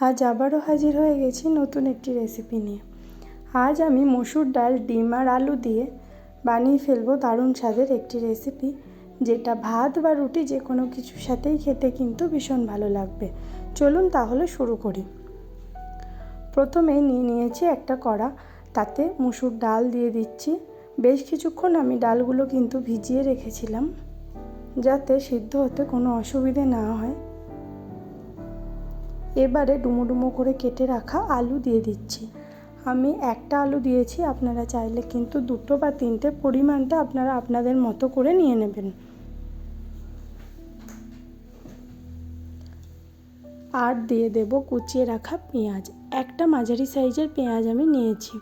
আজ আবারও হাজির হয়ে গেছি নতুন একটি রেসিপি নিয়ে। আজ আমি মসুর ডাল, ডিম আর আলু দিয়ে বানিয়ে ফেলব দারুণ স্বাদের একটি রেসিপি যেটা ভাত বা রুটি যে কোনো কিছুর সাথেই খেতে কিন্তু ভীষণ ভালো লাগবে। চলুন তাহলে শুরু করি। প্রথমে নিয়ে নিয়েছি একটা কড়া, তাতে মুসুর ডাল দিয়ে দিচ্ছি। বেশ কিছুক্ষণ আমি ডালগুলো কিন্তু ভিজিয়ে রেখেছিলাম, যাতে সিদ্ধ হতে কোনো অসুবিধে না হয়। এবারে ডুমো ডুমো করে কেটে রাখা আলু দিয়ে দিচ্ছি। আমি একটা আলু দিয়েছি, আপনারা চাইলে কিন্তু দুটো বা তিনটে পরিমাণটা আপনারা আপনাদের মতো করে নিয়ে নেবেন। আর দিয়ে দেব কুচিয়ে রাখা পেঁয়াজ। একটা মাঝারি সাইজের পেঁয়াজ আমি নিয়েছি।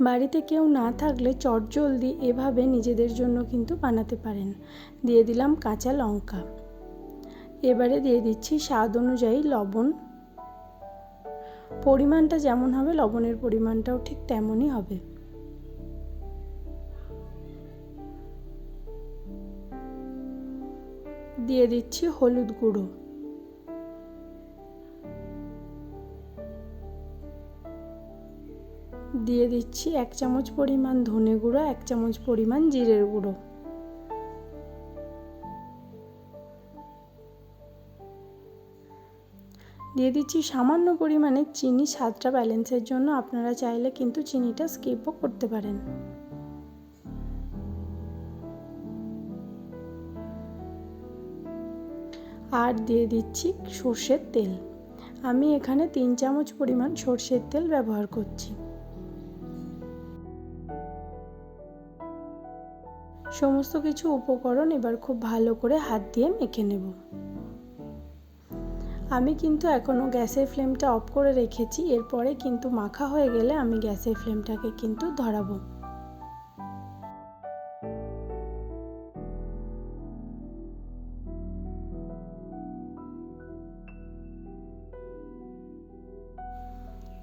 বাড়িতে কেউ না থাকলে চটজলদি এভাবে নিজেদের জন্য কিন্তু বানাতে পারেন। দিয়ে দিলাম কাঁচা লঙ্কা। এবারে দিয়ে দিচ্ছি স্বাদ অনুযায়ী লবণ। পরিমাণটা যেমন হবে, লবণের পরিমাণটাও ঠিক তেমনই হবে। দিয়ে দিচ্ছি হলুদ গুঁড়ো। দিয়ে দিচ্ছি এক চামচ পরিমাণ ধনে গুঁড়ো, এক চামচ পরিমাণ জিরের গুঁড়ো। দিয়ে দিচ্ছি সামান্য পরিমাণে চিনি স্বাদটা ব্যালেন্সের জন্য। আপনারা চাইলে কিন্তু চিনিটা স্কিপও করতে পারেন। আর দিয়ে দিচ্ছি সর্ষের তেল। আমি এখানে তিন চামচ পরিমাণ সর্ষের তেল ব্যবহার করছি। সমস্ত কিছু উপকরণ এবার খুব ভালো করে হাত দিয়ে মেখে নেব। আমি কিন্তু এখনও গ্যাসের ফ্লেমটা অফ করে রেখেছি, এরপরে কিন্তু মাখা হয়ে গেলে আমি গ্যাসের ফ্লেমটাকে কিন্তু ধরাবো।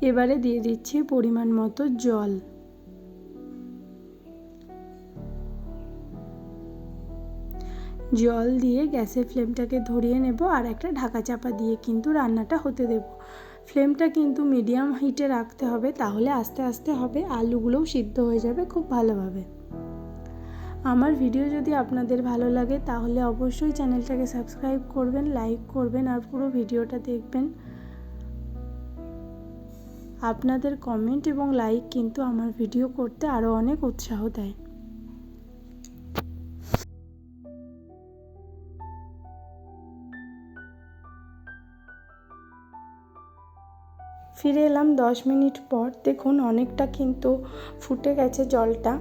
এবারে দিয়ে দিচ্ছি পরিমাণ মতো জল। জল দিয়ে গ্যাসের ফ্লেমটাকে ধরিয়ে নেব আর একটা ঢাকা চাপা দিয়ে কিন্তু রান্নাটা হতে দেব। ফ্লেমটা কিন্তু মিডিয়াম হিটে রাখতে হবে, তাহলে আস্তে আস্তে হবে, আলুগুলোও সিদ্ধ হয়ে যাবে খুব ভালোভাবে। আমার ভিডিও যদি আপনাদের ভালো লাগে, তাহলে অবশ্যই চ্যানেলটাকে সাবস্ক্রাইব করবেন, লাইক করবেন আর পুরো ভিডিওটা দেখবেন। আপনাদের কমেন্ট এবং লাইক কিন্তু আমার ভিডিও করতে আরও অনেক উৎসাহ দেয়। ফিরে এলাম দশ মিনিট পর। দেখুন, অনেকটা কিন্তু ফুটে গেছে জলটা।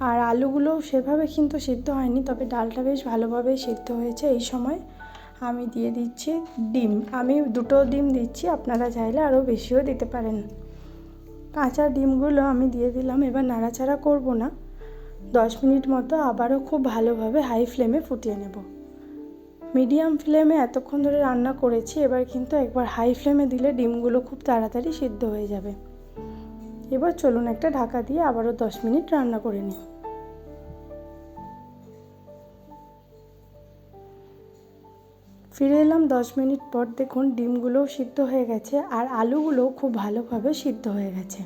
আর আলুগুলো সেভাবে কিন্তু সিদ্ধ হয়নি, তবে ডালটা বেশ ভালোভাবেই সিদ্ধ হয়েছে। এই সময় আমি দিয়ে দিচ্ছি ডিম। আমি দুটো ডিম দিচ্ছি, আপনারা চাইলে আরও বেশিও দিতে পারেন। কাঁচা ডিমগুলো আমি দিয়ে দিলাম, এবার নাড়াচাড়া করব না। দশ মিনিট মতো আবারও খুব ভালোভাবে হাই ফ্লেমে ফুটিয়ে নেব। মিডিয়াম ফ্লেমে এতক্ষণ ধরে রান্না করেছি, এবার কিন্তু একবার হাই ফ্লেমে দিলে ডিমগুলো খুব তাড়াতাড়ি সিদ্ধ হয়ে যাবে। এবার চলুন একটা ঢাকা দিয়ে আবারও দশ মিনিট রান্না করে নিই। ফিরে এলাম দশ মিনিট পর দেখুন ডিমগুলোও সিদ্ধ হয়ে গেছে, আর আলুগুলোও খুব ভালোভাবে সিদ্ধ হয়ে গেছে।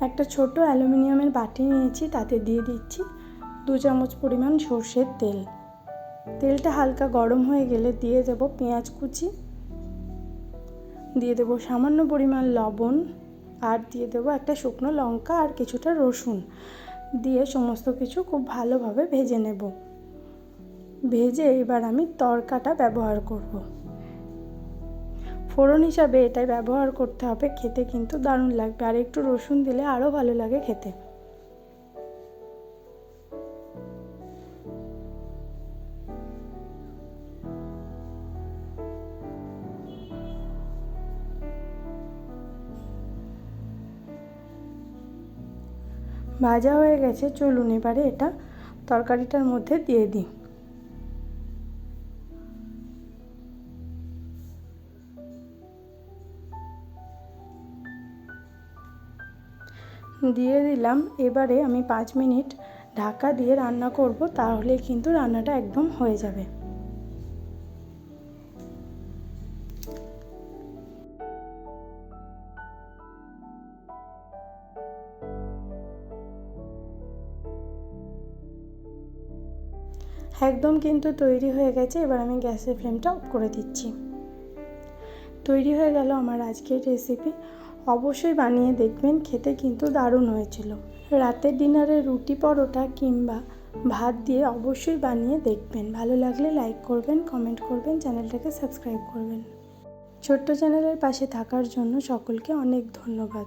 একটা ছোট অ্যালুমিনিয়ামের বাটি নিয়েছি, তাতে দিয়ে দিচ্ছি দু চামচ পরিমাণ সর্ষের তেল। তেলটা হালকা গরম হয়ে গেলে দিয়ে দেব পেঁয়াজ কুচি, দিয়ে দেব সামান্য পরিমাণ লবণ, আর দিয়ে দেব একটা শুকনো লঙ্কা আর কিছুটা রসুন। দিয়ে সমস্ত কিছু খুব ভালোভাবে ভেজে নেব। ভেজে এবার আমি তরকাটা ব্যবহার করব। ফোড়ন হিসাবে এটাই ব্যবহার করতে হবে, খেতে কিন্তু দারুণ লাগবে। আর একটু রসুন দিলে আরও ভালো লাগে খেতে। ভাজা হয়ে গেছে, চলুন এবারে এটা তরকারিটার মধ্যে দিয়ে দিই। দিয়ে দিলাম। এবারে আমি পাঁচ মিনিট ঢাকা দিয়ে রান্না করব, তাহলে কিন্তু রান্নাটা একদম হয়ে যাবে। একদম কিন্তু তৈরি হয়ে গেছে, এবার আমি গ্যাসের ফ্লেমটা অফ করে দিচ্ছি। তৈরি হয়ে গেল আমার আজকের রেসিপি অবশ্যই বানিয়ে দেখবেন, খেতে কিন্তু দারুণ হয়েছিল। রাতের ডিনারে রুটি পরোটা কিংবা ভাত দিয়ে অবশ্যই বানিয়ে দেখবেন। ভালো লাগলে লাইক করবেন কমেন্ট করবেন, চ্যানেলটাকে সাবস্ক্রাইব করবেন। ছোট্ট চ্যানেলের পাশে থাকার জন্য সকলকে অনেক ধন্যবাদ।